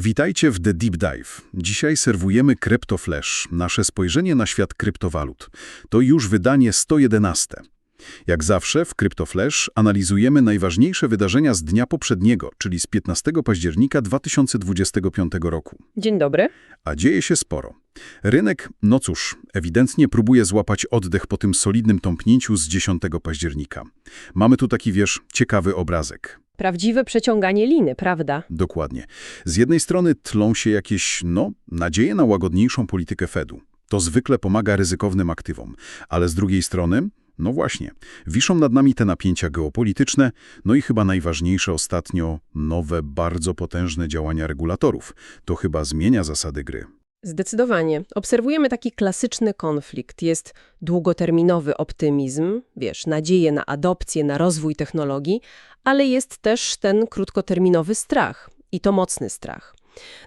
Witajcie w The Deep Dive. Dzisiaj serwujemy CryptoFlash, nasze spojrzenie na świat kryptowalut. To już wydanie 111. Jak zawsze w CryptoFlash analizujemy najważniejsze wydarzenia z dnia poprzedniego, czyli z 15 października 2025 roku. Dzień dobry. A dzieje się sporo. Rynek, no cóż, ewidentnie próbuje złapać oddech po tym solidnym tąpnięciu z 10 października. Mamy tu taki, wiesz, ciekawy obrazek. Prawdziwe przeciąganie liny, prawda? Dokładnie. Z jednej strony tlą się jakieś, no, nadzieje na łagodniejszą politykę Fedu. To zwykle pomaga ryzykownym aktywom. Ale z drugiej strony, no właśnie, wiszą nad nami te napięcia geopolityczne, no i chyba najważniejsze ostatnio, nowe, bardzo potężne działania regulatorów. To chyba zmienia zasady gry. Zdecydowanie. Obserwujemy taki klasyczny konflikt. Jest długoterminowy optymizm, wiesz, nadzieje na adopcję, na rozwój technologii, ale jest też ten krótkoterminowy strach. I to mocny strach.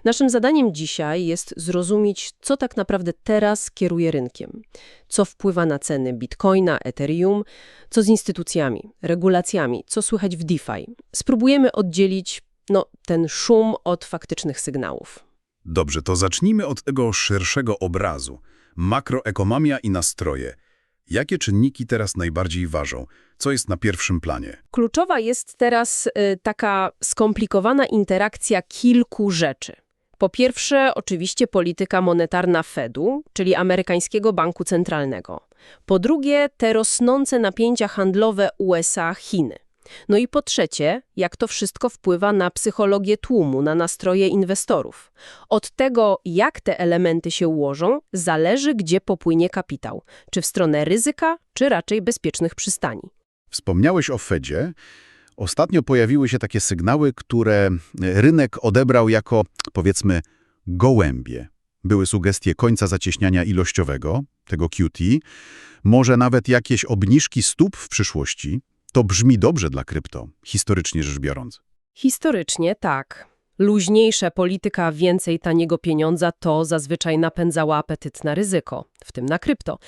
Naszym zadaniem dzisiaj jest zrozumieć, co tak naprawdę teraz kieruje rynkiem. Co wpływa na ceny bitcoina, ethereum, co z instytucjami, regulacjami, co słychać w DeFi. Spróbujemy oddzielić no, ten szum od faktycznych sygnałów. Dobrze, to zacznijmy od tego szerszego obrazu. Makroekonomia i nastroje. Jakie czynniki teraz najbardziej ważą? Co jest na pierwszym planie? Kluczowa jest teraz y, taka skomplikowana interakcja kilku rzeczy. Po pierwsze, oczywiście polityka monetarna Fedu, czyli amerykańskiego banku centralnego. Po drugie, te rosnące napięcia handlowe USA-Chiny. No i po trzecie, jak to wszystko wpływa na psychologię tłumu, na nastroje inwestorów. Od tego, jak te elementy się ułożą, zależy, gdzie popłynie kapitał. Czy w stronę ryzyka, czy raczej bezpiecznych przystani. Wspomniałeś o Fedzie. Ostatnio pojawiły się takie sygnały, które rynek odebrał jako, powiedzmy, gołębie. Były sugestie końca zacieśniania ilościowego, tego QT, może nawet jakieś obniżki stóp w przyszłości. To brzmi dobrze dla krypto, historycznie rzecz biorąc. Historycznie tak. Luźniejsza polityka więcej taniego pieniądza to zazwyczaj napędzała apetyt na ryzyko, w tym na krypto.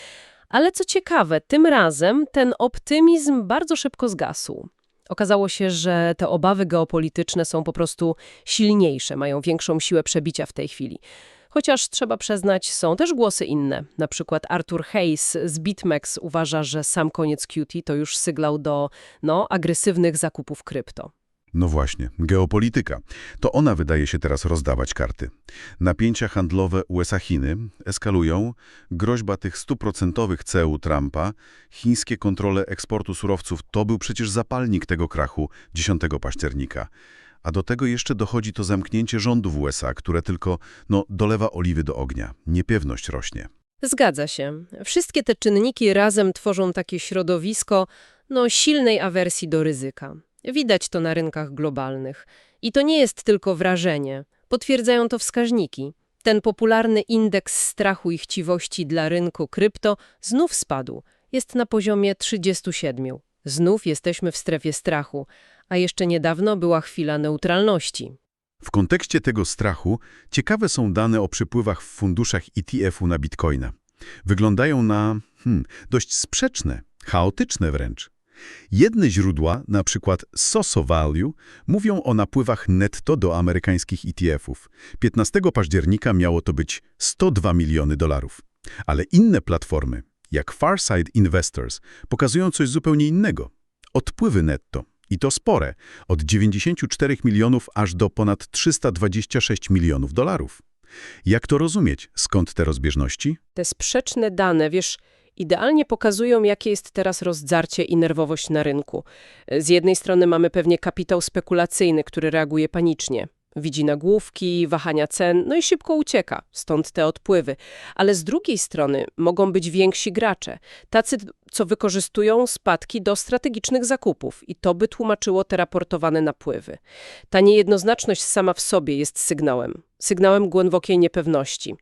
Ale co ciekawe, tym razem ten optymizm bardzo szybko zgasł. Okazało się, że te obawy geopolityczne są po prostu silniejsze, mają większą siłę przebicia w tej chwili. Chociaż trzeba przyznać, są też głosy inne. Na przykład Arthur Hayes z BitMEX uważa, że sam koniec QT to już sygnał do no, agresywnych zakupów krypto. No właśnie, geopolityka. To ona wydaje się teraz rozdawać karty. Napięcia handlowe USA-Chiny eskalują, groźba tych stuprocentowych CEU Trumpa, chińskie kontrole eksportu surowców to był przecież zapalnik tego krachu 10 października. A do tego jeszcze dochodzi to zamknięcie rządu w USA, które tylko no, dolewa oliwy do ognia. Niepewność rośnie. Zgadza się. Wszystkie te czynniki razem tworzą takie środowisko no, silnej awersji do ryzyka. Widać to na rynkach globalnych. I to nie jest tylko wrażenie. Potwierdzają to wskaźniki. Ten popularny indeks strachu i chciwości dla rynku krypto znów spadł. Jest na poziomie 37. Znów jesteśmy w strefie strachu, a jeszcze niedawno była chwila neutralności. W kontekście tego strachu ciekawe są dane o przepływach w funduszach ETF-u na bitcoina. Wyglądają na hmm, dość sprzeczne, chaotyczne wręcz. Jedne źródła, na przykład Soso Value, mówią o napływach netto do amerykańskich ETF-ów. 15 października miało to być 102 miliony dolarów. Ale inne platformy, jak Farside Investors, pokazują coś zupełnie innego. Odpływy netto. I to spore, od 94 milionów aż do ponad 326 milionów dolarów. Jak to rozumieć? Skąd te rozbieżności? Te sprzeczne dane, wiesz, idealnie pokazują, jakie jest teraz rozdarcie i nerwowość na rynku. Z jednej strony mamy pewnie kapitał spekulacyjny, który reaguje panicznie. Widzi nagłówki, wahania cen, no i szybko ucieka, stąd te odpływy. Ale z drugiej strony mogą być więksi gracze, tacy, co wykorzystują spadki do strategicznych zakupów i to by tłumaczyło te raportowane napływy. Ta niejednoznaczność sama w sobie jest sygnałem, sygnałem głębokiej niepewności.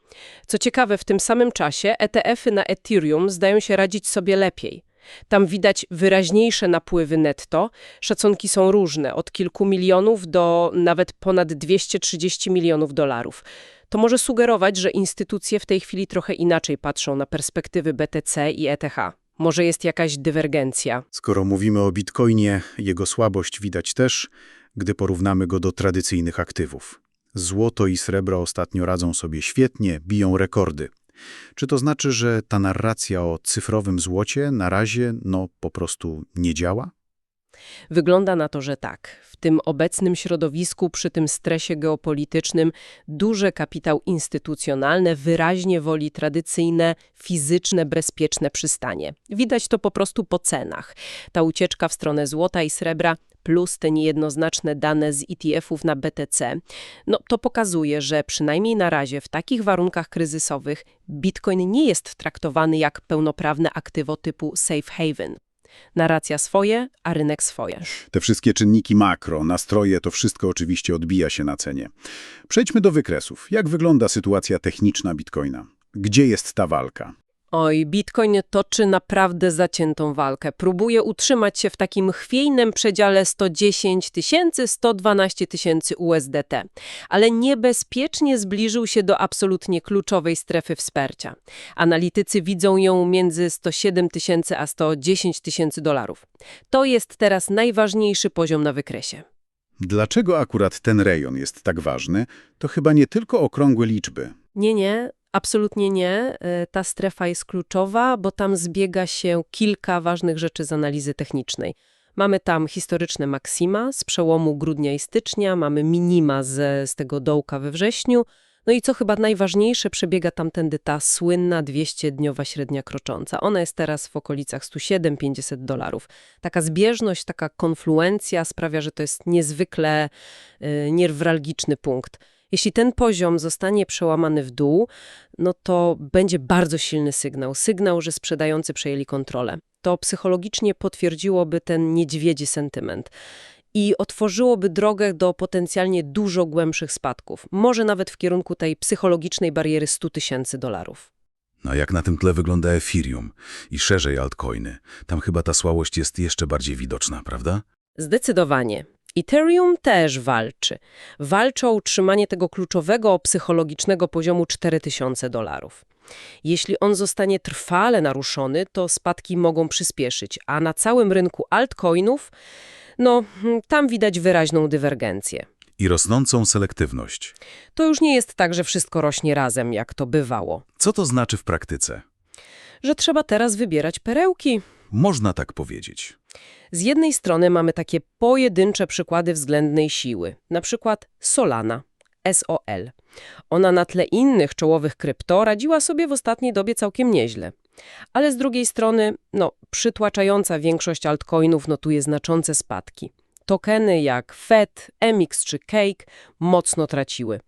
Co ciekawe, w tym samym czasie ETF-y na Ethereum zdają się radzić sobie lepiej. Tam widać wyraźniejsze napływy netto. Szacunki są różne, od kilku milionów do nawet ponad 230 milionów dolarów. To może sugerować, że instytucje w tej chwili trochę inaczej patrzą na perspektywy BTC i ETH. Może jest jakaś dywergencja. Skoro mówimy o bitcoinie, jego słabość widać też, gdy porównamy go do tradycyjnych aktywów. Złoto i srebro ostatnio radzą sobie świetnie, biją rekordy. Czy to znaczy, że ta narracja o cyfrowym złocie na razie no po prostu nie działa? Wygląda na to, że tak. W tym obecnym środowisku, przy tym stresie geopolitycznym, duży kapitał instytucjonalny wyraźnie woli tradycyjne, fizyczne, bezpieczne przystanie. Widać to po prostu po cenach. Ta ucieczka w stronę złota i srebra plus te niejednoznaczne dane z ETF-ów na BTC, no to pokazuje, że przynajmniej na razie w takich warunkach kryzysowych Bitcoin nie jest traktowany jak pełnoprawne aktywo typu safe haven. Narracja swoje, a rynek swoje. Te wszystkie czynniki makro, nastroje, to wszystko oczywiście odbija się na cenie. Przejdźmy do wykresów. Jak wygląda sytuacja techniczna Bitcoina? Gdzie jest ta walka? Oj, Bitcoin toczy naprawdę zaciętą walkę. Próbuje utrzymać się w takim chwiejnym przedziale 110 tysięcy, 112 tysięcy USDT, ale niebezpiecznie zbliżył się do absolutnie kluczowej strefy wsparcia. Analitycy widzą ją między 107 tysięcy a 110 tysięcy dolarów. To jest teraz najważniejszy poziom na wykresie. Dlaczego akurat ten rejon jest tak ważny? To chyba nie tylko okrągłe liczby. Nie, nie, absolutnie nie. E, Ta strefa jest kluczowa, bo tam zbiega się kilka ważnych rzeczy z analizy technicznej. Mamy tam historyczne maksima z przełomu grudnia i stycznia, mamy minima z, z tego dołka we wrześniu, no i co chyba najważniejsze, przebiega tamtędy ta słynna 200-dniowa średnia krocząca. Ona jest teraz w okolicach 107-500 dolarów. Taka zbieżność, taka konfluencja sprawia, że to jest niezwykle y, punkt. Jeśli ten poziom zostanie przełamany w dół, no to będzie bardzo silny sygnał. Sygnał, że sprzedający przejęli kontrolę. To psychologicznie potwierdziłoby ten niedźwiedzi sentyment i otworzyłoby drogę do potencjalnie dużo głębszych spadków. Może nawet w kierunku tej psychologicznej bariery 100 tysięcy dolarów. No jak na tym tle wygląda Ethereum i szerzej altcoiny. Tam chyba ta słabość jest jeszcze bardziej widoczna, prawda? Zdecydowanie. Ethereum też walczy. Walczy o utrzymanie tego kluczowego psychologicznego poziomu 4000 dolarów. Jeśli on zostanie trwale naruszony, to spadki mogą przyspieszyć, a na całym rynku altcoinów, no, tam widać wyraźną dywergencję. I rosnącą selektywność. To już nie jest tak, że wszystko rośnie razem, jak to bywało. Co to znaczy w praktyce? Że trzeba teraz wybierać perełki. Można tak powiedzieć. Z jednej strony mamy takie pojedyncze przykłady względnej siły, na przykład Solana, SOL. Ona na tle innych czołowych krypto radziła sobie w ostatniej dobie całkiem nieźle. Ale z drugiej strony, no, przytłaczająca większość altcoinów notuje znaczące spadki. Tokeny jak FED, MX czy Cake mocno traciły.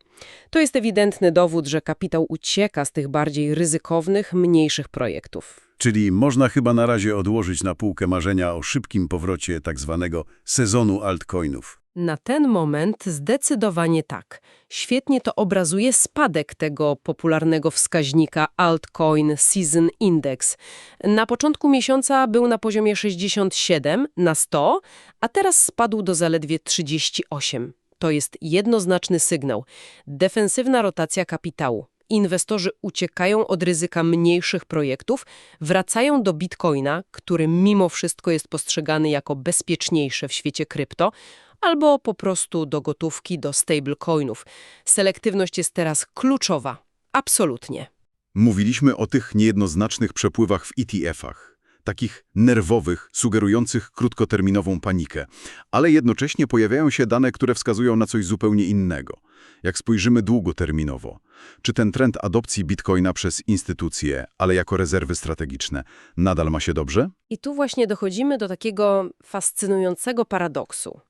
To jest ewidentny dowód, że kapitał ucieka z tych bardziej ryzykownych, mniejszych projektów. Czyli można chyba na razie odłożyć na półkę marzenia o szybkim powrocie tak zwanego sezonu altcoinów. Na ten moment zdecydowanie tak. Świetnie to obrazuje spadek tego popularnego wskaźnika Altcoin Season Index. Na początku miesiąca był na poziomie 67 na 100, a teraz spadł do zaledwie 38. To jest jednoznaczny sygnał. Defensywna rotacja kapitału. Inwestorzy uciekają od ryzyka mniejszych projektów, wracają do bitcoina, który mimo wszystko jest postrzegany jako bezpieczniejsze w świecie krypto, albo po prostu do gotówki, do stablecoinów. Selektywność jest teraz kluczowa. Absolutnie. Mówiliśmy o tych niejednoznacznych przepływach w ETF-ach, takich nerwowych, sugerujących krótkoterminową panikę, ale jednocześnie pojawiają się dane, które wskazują na coś zupełnie innego. Jak spojrzymy długoterminowo, czy ten trend adopcji bitcoina przez instytucje, ale jako rezerwy strategiczne, nadal ma się dobrze? I tu właśnie dochodzimy do takiego fascynującego paradoksu,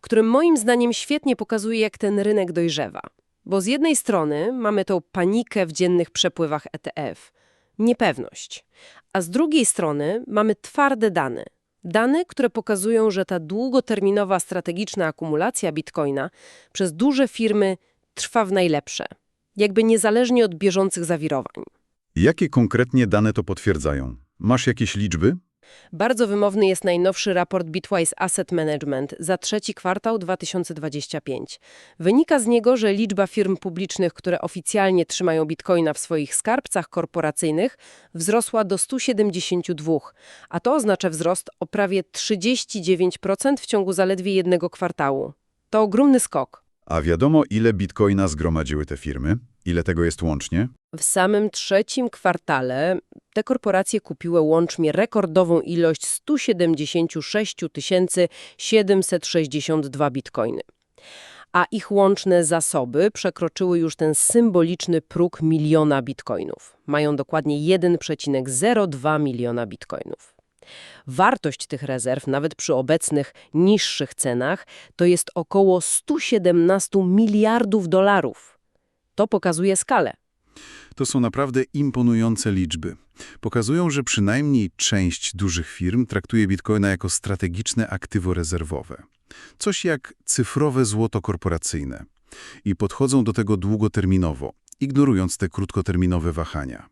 który moim zdaniem świetnie pokazuje, jak ten rynek dojrzewa. Bo z jednej strony mamy tą panikę w dziennych przepływach ETF, niepewność, a z drugiej strony mamy twarde dane. Dane, które pokazują, że ta długoterminowa strategiczna akumulacja bitcoina przez duże firmy trwa w najlepsze, jakby niezależnie od bieżących zawirowań. Jakie konkretnie dane to potwierdzają? Masz jakieś liczby? Bardzo wymowny jest najnowszy raport Bitwise Asset Management za trzeci kwartał 2025. Wynika z niego, że liczba firm publicznych, które oficjalnie trzymają bitcoina w swoich skarbcach korporacyjnych, wzrosła do 172, a to oznacza wzrost o prawie 39% w ciągu zaledwie jednego kwartału. To ogromny skok. A wiadomo, ile bitcoina zgromadziły te firmy? Ile tego jest łącznie? W samym trzecim kwartale te korporacje kupiły łącznie rekordową ilość 176 762 bitcoiny. A ich łączne zasoby przekroczyły już ten symboliczny próg miliona bitcoinów. Mają dokładnie 1,02 miliona bitcoinów. Wartość tych rezerw, nawet przy obecnych niższych cenach, to jest około 117 miliardów dolarów. To pokazuje skalę. To są naprawdę imponujące liczby. Pokazują, że przynajmniej część dużych firm traktuje bitcoina jako strategiczne aktywo rezerwowe. Coś jak cyfrowe złoto korporacyjne. I podchodzą do tego długoterminowo, ignorując te krótkoterminowe wahania.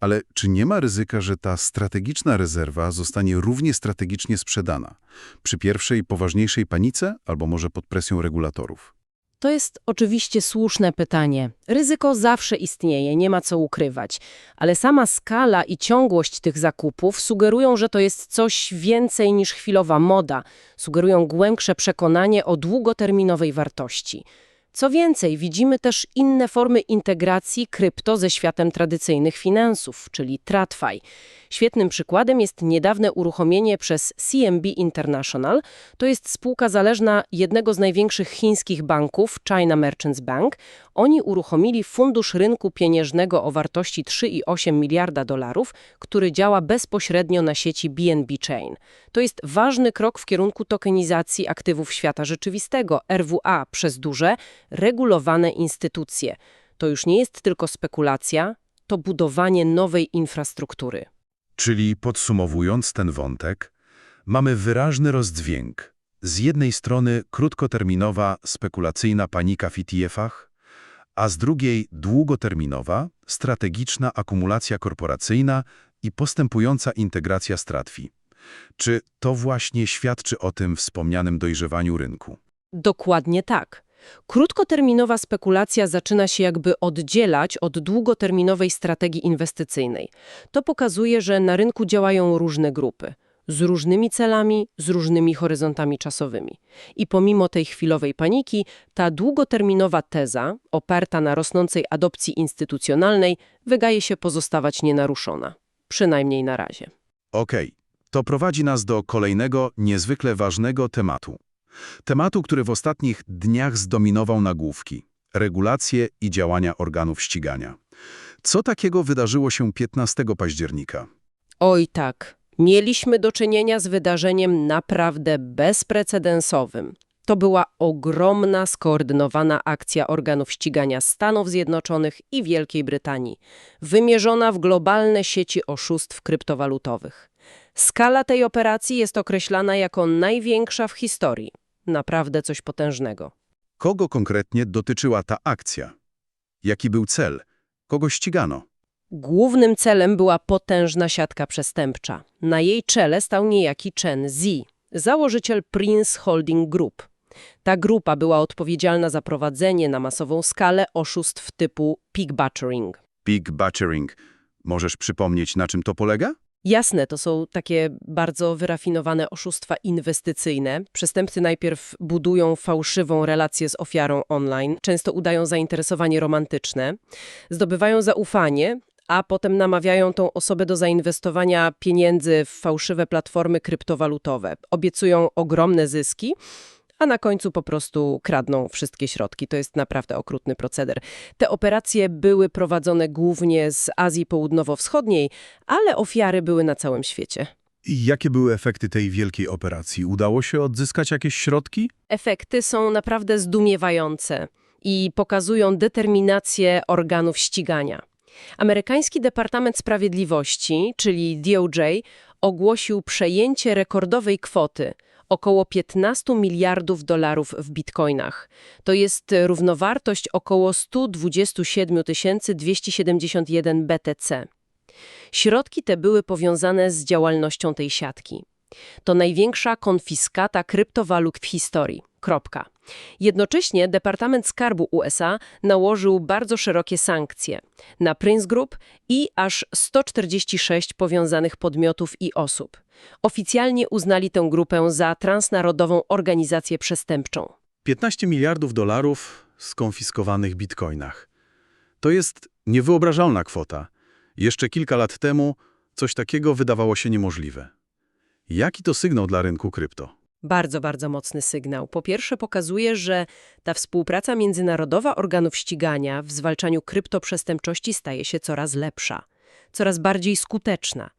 Ale czy nie ma ryzyka, że ta strategiczna rezerwa zostanie równie strategicznie sprzedana? Przy pierwszej, poważniejszej panice albo może pod presją regulatorów? To jest oczywiście słuszne pytanie. Ryzyko zawsze istnieje, nie ma co ukrywać, ale sama skala i ciągłość tych zakupów sugerują, że to jest coś więcej niż chwilowa moda, sugerują głębsze przekonanie o długoterminowej wartości. Co więcej, widzimy też inne formy integracji krypto ze światem tradycyjnych finansów, czyli TradFi. Świetnym przykładem jest niedawne uruchomienie przez CMB International. To jest spółka zależna jednego z największych chińskich banków, China Merchants Bank. Oni uruchomili fundusz rynku pieniężnego o wartości 3,8 miliarda dolarów, który działa bezpośrednio na sieci BNB Chain. To jest ważny krok w kierunku tokenizacji aktywów świata rzeczywistego, RWA, przez duże, regulowane instytucje. To już nie jest tylko spekulacja, to budowanie nowej infrastruktury. Czyli podsumowując ten wątek, mamy wyraźny rozdźwięk. Z jednej strony krótkoterminowa, spekulacyjna panika w ETF-ach, a z drugiej długoterminowa, strategiczna akumulacja korporacyjna i postępująca integracja stratfi. Czy to właśnie świadczy o tym wspomnianym dojrzewaniu rynku? Dokładnie tak. Krótkoterminowa spekulacja zaczyna się jakby oddzielać od długoterminowej strategii inwestycyjnej. To pokazuje, że na rynku działają różne grupy, z różnymi celami, z różnymi horyzontami czasowymi. I pomimo tej chwilowej paniki, ta długoterminowa teza, oparta na rosnącej adopcji instytucjonalnej, wydaje się pozostawać nienaruszona. Przynajmniej na razie. Okej, to prowadzi nas do kolejnego, niezwykle ważnego tematu. Tematu, który w ostatnich dniach zdominował nagłówki. Regulacje i działania organów ścigania. Co takiego wydarzyło się 15 października? Oj tak, mieliśmy do czynienia z wydarzeniem naprawdę bezprecedensowym. To była ogromna, skoordynowana akcja organów ścigania Stanów Zjednoczonych i Wielkiej Brytanii, wymierzona w globalne sieci oszustw kryptowalutowych. Skala tej operacji jest określana jako największa w historii. Naprawdę coś potężnego. Kogo konkretnie dotyczyła ta akcja? Jaki był cel? Kogo ścigano? Głównym celem była potężna siatka przestępcza. Na jej czele stał niejaki Chen Zi, założyciel Prince Holding Group. Ta grupa była odpowiedzialna za prowadzenie na masową skalę oszustw typu pig butchering. Big Butchering. Możesz przypomnieć, na czym to polega? Jasne, to są takie bardzo wyrafinowane oszustwa inwestycyjne. Przestępcy najpierw budują fałszywą relację z ofiarą online, często udają zainteresowanie romantyczne, zdobywają zaufanie, a potem namawiają tą osobę do zainwestowania pieniędzy w fałszywe platformy kryptowalutowe. Obiecują ogromne zyski, a na końcu po prostu kradną wszystkie środki. To jest naprawdę okrutny proceder. Te operacje były prowadzone głównie z Azji Południowo-Wschodniej, ale ofiary były na całym świecie. I jakie były efekty tej wielkiej operacji? Udało się odzyskać jakieś środki? Efekty są naprawdę zdumiewające i pokazują determinację organów ścigania. Amerykański Departament Sprawiedliwości, czyli DOJ, ogłosił przejęcie rekordowej kwoty około 15 miliardów dolarów w bitcoinach. To jest równowartość około 127 271 BTC. Środki te były powiązane z działalnością tej siatki. To największa konfiskata kryptowalut w historii. Kropka. Jednocześnie Departament Skarbu USA nałożył bardzo szerokie sankcje na Prince Group i aż 146 powiązanych podmiotów i osób. Oficjalnie uznali tę grupę za transnarodową organizację przestępczą. 15 miliardów dolarów skonfiskowanych bitcoinach. To jest niewyobrażalna kwota. Jeszcze kilka lat temu coś takiego wydawało się niemożliwe. Jaki to sygnał dla rynku krypto? Bardzo, bardzo mocny sygnał. Po pierwsze pokazuje, że ta współpraca międzynarodowa organów ścigania w zwalczaniu kryptoprzestępczości staje się coraz lepsza, coraz bardziej skuteczna.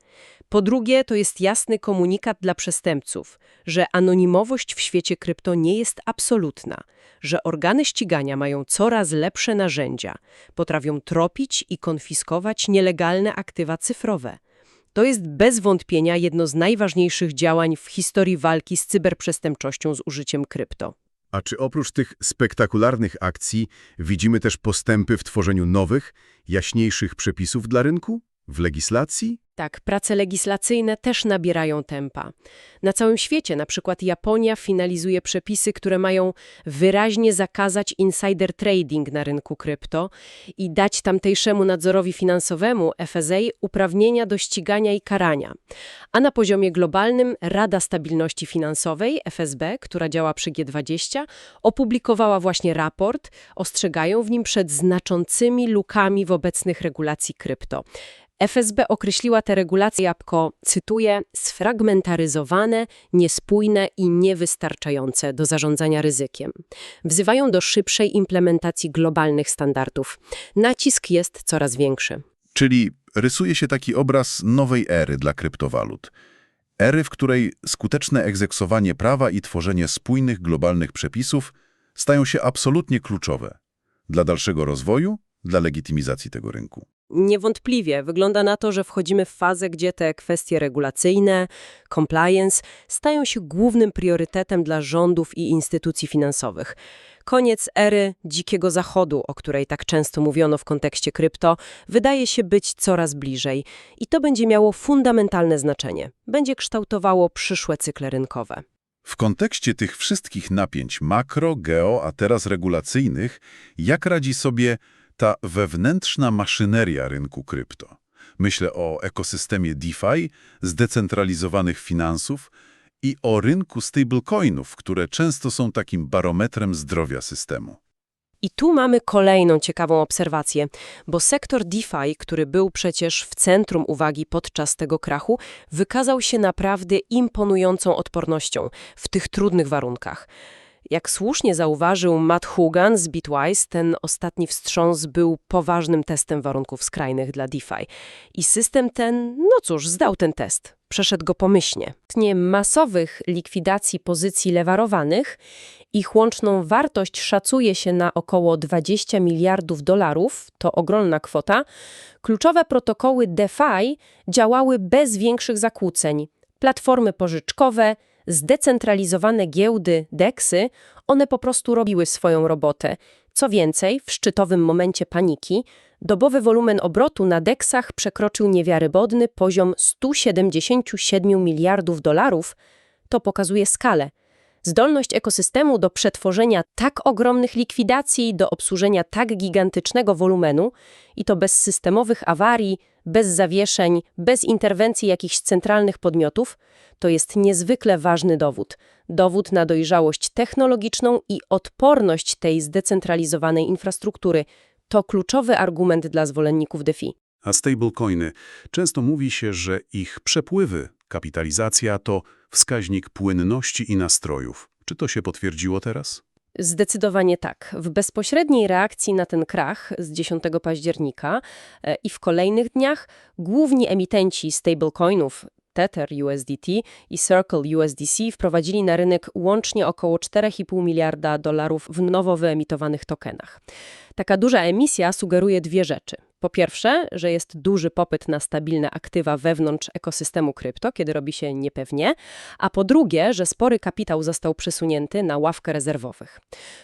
Po drugie, to jest jasny komunikat dla przestępców, że anonimowość w świecie krypto nie jest absolutna, że organy ścigania mają coraz lepsze narzędzia, potrafią tropić i konfiskować nielegalne aktywa cyfrowe. To jest bez wątpienia jedno z najważniejszych działań w historii walki z cyberprzestępczością z użyciem krypto. A czy oprócz tych spektakularnych akcji widzimy też postępy w tworzeniu nowych, jaśniejszych przepisów dla rynku? W legislacji? Tak, prace legislacyjne też nabierają tempa. Na całym świecie, na przykład Japonia finalizuje przepisy, które mają wyraźnie zakazać insider trading na rynku krypto i dać tamtejszemu nadzorowi finansowemu FSA uprawnienia do ścigania i karania. A na poziomie globalnym Rada Stabilności Finansowej FSB, która działa przy G20, opublikowała właśnie raport, ostrzegają w nim przed znaczącymi lukami w obecnych regulacji krypto. FSB określiła te regulacje jako, cytuję, sfragmentaryzowane, niespójne i niewystarczające do zarządzania ryzykiem. Wzywają do szybszej implementacji globalnych standardów. Nacisk jest coraz większy. Czyli rysuje się taki obraz nowej ery dla kryptowalut. Ery, w której skuteczne egzekwowanie prawa i tworzenie spójnych globalnych przepisów stają się absolutnie kluczowe dla dalszego rozwoju, dla legitymizacji tego rynku. Niewątpliwie wygląda na to, że wchodzimy w fazę, gdzie te kwestie regulacyjne, compliance stają się głównym priorytetem dla rządów i instytucji finansowych. Koniec ery dzikiego zachodu, o której tak często mówiono w kontekście krypto, wydaje się być coraz bliżej i to będzie miało fundamentalne znaczenie. Będzie kształtowało przyszłe cykle rynkowe. W kontekście tych wszystkich napięć makro, geo, a teraz regulacyjnych, jak radzi sobie ta wewnętrzna maszyneria rynku krypto? Myślę o ekosystemie DeFi, zdecentralizowanych finansów i o rynku stablecoinów, które często są takim barometrem zdrowia systemu. I tu mamy kolejną ciekawą obserwację, bo sektor DeFi, który był przecież w centrum uwagi podczas tego krachu, wykazał się naprawdę imponującą odpornością w tych trudnych warunkach. Jak słusznie zauważył Matt Hugan z Bitwise, ten ostatni wstrząs był poważnym testem warunków skrajnych dla DeFi. I system ten, no cóż, zdał ten test. Przeszedł go pomyślnie. Tnie masowych likwidacji pozycji lewarowanych, ich łączną wartość szacuje się na około 20 miliardów dolarów, to ogromna kwota, kluczowe protokoły DeFi działały bez większych zakłóceń. Platformy pożyczkowe, zdecentralizowane giełdy, deksy, one po prostu robiły swoją robotę. Co więcej, w szczytowym momencie paniki, dobowy wolumen obrotu na deksach przekroczył niewiarygodny poziom 177 miliardów dolarów. To pokazuje skalę. Zdolność ekosystemu do przetworzenia tak ogromnych likwidacji, do obsłużenia tak gigantycznego wolumenu i to bez systemowych awarii, bez zawieszeń, bez interwencji jakichś centralnych podmiotów, to jest niezwykle ważny dowód. Dowód na dojrzałość technologiczną i odporność tej zdecentralizowanej infrastruktury. To kluczowy argument dla zwolenników DeFi. A stablecoiny, często mówi się, że ich przepływy, kapitalizacja to wskaźnik płynności i nastrojów. Czy to się potwierdziło teraz? Zdecydowanie tak. W bezpośredniej reakcji na ten krach z 10 października e, i w kolejnych dniach główni emitenci stablecoinów Tether USDT i Circle USDC wprowadzili na rynek łącznie około 4,5 miliarda dolarów w nowo wyemitowanych tokenach. Taka duża emisja sugeruje dwie rzeczy. Po pierwsze, że jest duży popyt na stabilne aktywa wewnątrz ekosystemu krypto, kiedy robi się niepewnie, a po drugie, że spory kapitał został przesunięty na ławkę rezerwowych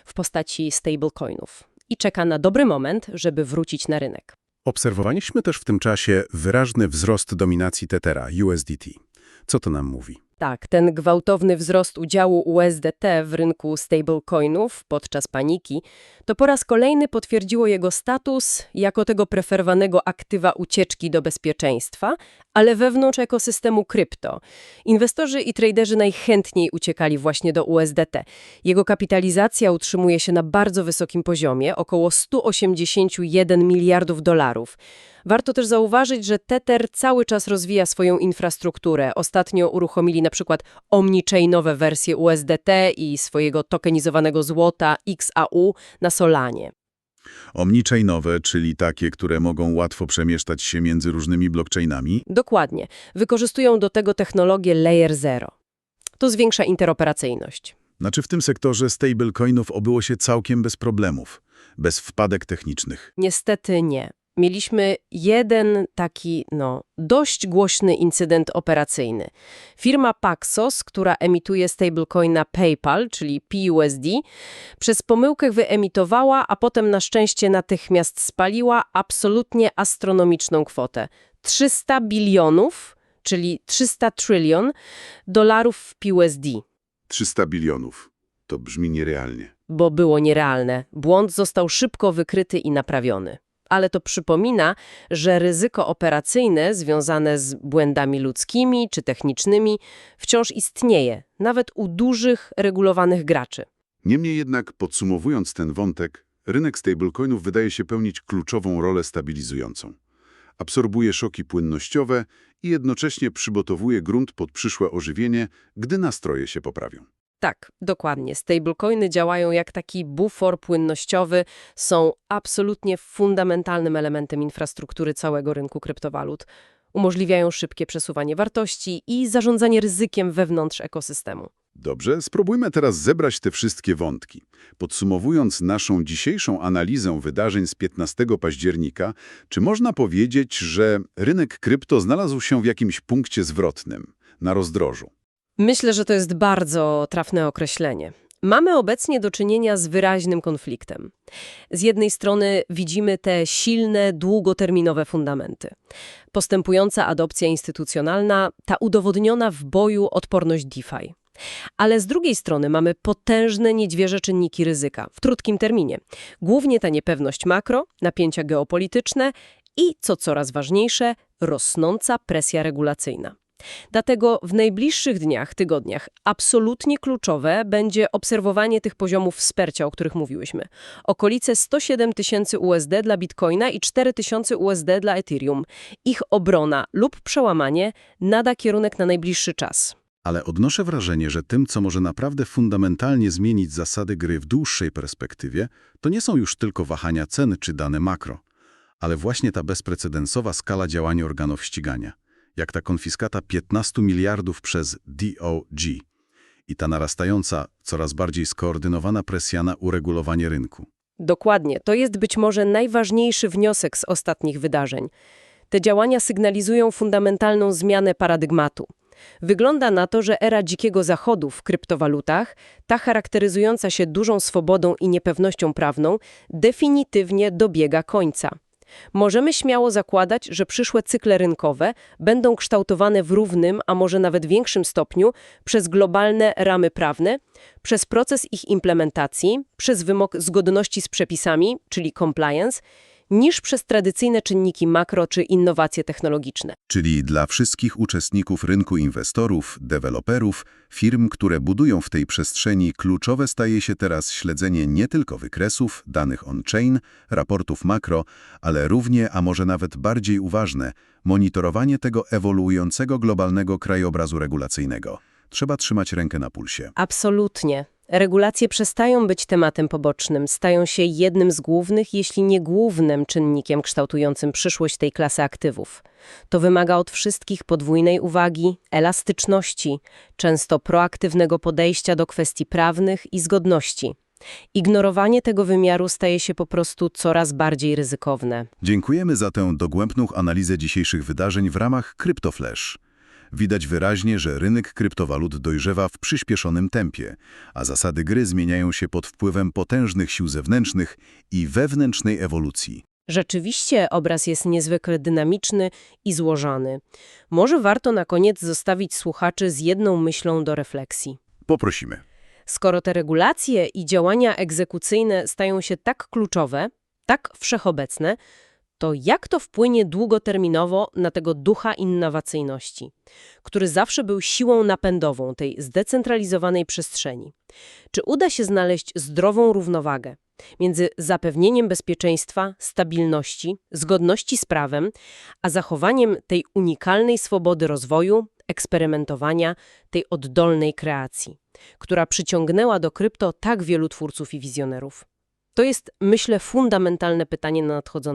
w postaci stablecoinów i czeka na dobry moment, żeby wrócić na rynek. Obserwowaliśmy też w tym czasie wyraźny wzrost dominacji Tethera, USDT. Co to nam mówi? Tak, ten gwałtowny wzrost udziału USDT w rynku stablecoinów podczas paniki to po raz kolejny potwierdziło jego status jako tego preferowanego aktywa ucieczki do bezpieczeństwa, ale wewnątrz ekosystemu krypto. Inwestorzy i traderzy najchętniej uciekali właśnie do USDT. Jego kapitalizacja utrzymuje się na bardzo wysokim poziomie, około 181 miliardów dolarów. Warto też zauważyć, że Tether cały czas rozwija swoją infrastrukturę. Ostatnio uruchomili na przykład omnichainowe wersje USDT i swojego tokenizowanego złota XAU na Solanie. Omnichainowe, czyli takie, które mogą łatwo przemieszczać się między różnymi blockchainami. Dokładnie. Wykorzystują do tego technologię Layer Zero. To zwiększa interoperacyjność. Znaczy w tym sektorze stablecoinów obyło się całkiem bez problemów, bez wpadek technicznych. Niestety nie. Mieliśmy jeden taki, no, dość głośny incydent operacyjny. Firma Paxos, która emituje stablecoina PayPal, czyli PUSD, przez pomyłkę wyemitowała, a potem na szczęście natychmiast spaliła absolutnie astronomiczną kwotę. 300 bilionów, czyli 300 trylion dolarów w PUSD. 300 bilionów. To brzmi nierealnie. bo było nierealne. Błąd został szybko wykryty i naprawiony. Ale to przypomina, że ryzyko operacyjne związane z błędami ludzkimi czy technicznymi wciąż istnieje, nawet u dużych, regulowanych graczy. Niemniej jednak, podsumowując ten wątek, rynek stablecoinów wydaje się pełnić kluczową rolę stabilizującą. Absorbuje szoki płynnościowe i jednocześnie przygotowuje grunt pod przyszłe ożywienie, gdy nastroje się poprawią. Tak, dokładnie. Stablecoiny działają jak taki bufor płynnościowy, są absolutnie fundamentalnym elementem infrastruktury całego rynku kryptowalut. Umożliwiają szybkie przesuwanie wartości i zarządzanie ryzykiem wewnątrz ekosystemu. Dobrze, spróbujmy teraz zebrać te wszystkie wątki. Podsumowując naszą dzisiejszą analizę wydarzeń z 15 października, czy można powiedzieć, że rynek krypto znalazł się w jakimś punkcie zwrotnym, na rozdrożu? Myślę, że to jest bardzo trafne określenie. Mamy obecnie do czynienia z wyraźnym konfliktem. Z jednej strony widzimy te silne, długoterminowe fundamenty. Postępująca adopcja instytucjonalna, ta udowodniona w boju odporność DeFi. Ale z drugiej strony mamy potężne niedźwierze czynniki ryzyka w krótkim terminie. Głównie ta niepewność makro, napięcia geopolityczne i, co coraz ważniejsze, rosnąca presja regulacyjna. Dlatego w najbliższych dniach, tygodniach absolutnie kluczowe będzie obserwowanie tych poziomów wsparcia, o których mówiłyśmy. Okolice 107 tysięcy USD dla Bitcoina i 4 tysiące USD dla Ethereum. Ich obrona lub przełamanie nada kierunek na najbliższy czas. Ale odnoszę wrażenie, że tym, co może naprawdę fundamentalnie zmienić zasady gry w dłuższej perspektywie, to nie są już tylko wahania cen czy dane makro, ale właśnie ta bezprecedensowa skala działania organów ścigania, jak ta konfiskata 15 miliardów przez DOG i ta narastająca, coraz bardziej skoordynowana presja na uregulowanie rynku. Dokładnie, to jest być może najważniejszy wniosek z ostatnich wydarzeń. Te działania sygnalizują fundamentalną zmianę paradygmatu. Wygląda na to, że era dzikiego zachodu w kryptowalutach, ta charakteryzująca się dużą swobodą i niepewnością prawną, definitywnie dobiega końca. Możemy śmiało zakładać, że przyszłe cykle rynkowe będą kształtowane w równym, a może nawet większym stopniu przez globalne ramy prawne, przez proces ich implementacji, przez wymóg zgodności z przepisami, czyli compliance, niż przez tradycyjne czynniki makro czy innowacje technologiczne. Czyli dla wszystkich uczestników rynku inwestorów, deweloperów, firm, które budują w tej przestrzeni, kluczowe staje się teraz śledzenie nie tylko wykresów, danych on-chain, raportów makro, ale równie, a może nawet bardziej uważne, monitorowanie tego ewoluującego globalnego krajobrazu regulacyjnego. Trzeba trzymać rękę na pulsie. Absolutnie. Regulacje przestają być tematem pobocznym, stają się jednym z głównych, jeśli nie głównym czynnikiem kształtującym przyszłość tej klasy aktywów. To wymaga od wszystkich podwójnej uwagi, elastyczności, często proaktywnego podejścia do kwestii prawnych i zgodności. Ignorowanie tego wymiaru staje się po prostu coraz bardziej ryzykowne. Dziękujemy za tę dogłębną analizę dzisiejszych wydarzeń w ramach CryptoFlash. Widać wyraźnie, że rynek kryptowalut dojrzewa w przyspieszonym tempie, a zasady gry zmieniają się pod wpływem potężnych sił zewnętrznych i wewnętrznej ewolucji. Rzeczywiście obraz jest niezwykle dynamiczny i złożony. Może warto na koniec zostawić słuchaczy z jedną myślą do refleksji. Poprosimy. Skoro te regulacje i działania egzekucyjne stają się tak kluczowe, tak wszechobecne, to jak to wpłynie długoterminowo na tego ducha innowacyjności, który zawsze był siłą napędową tej zdecentralizowanej przestrzeni? Czy uda się znaleźć zdrową równowagę między zapewnieniem bezpieczeństwa, stabilności, zgodności z prawem, a zachowaniem tej unikalnej swobody rozwoju, eksperymentowania, tej oddolnej kreacji, która przyciągnęła do krypto tak wielu twórców i wizjonerów? To jest, myślę, fundamentalne pytanie na nadchodzące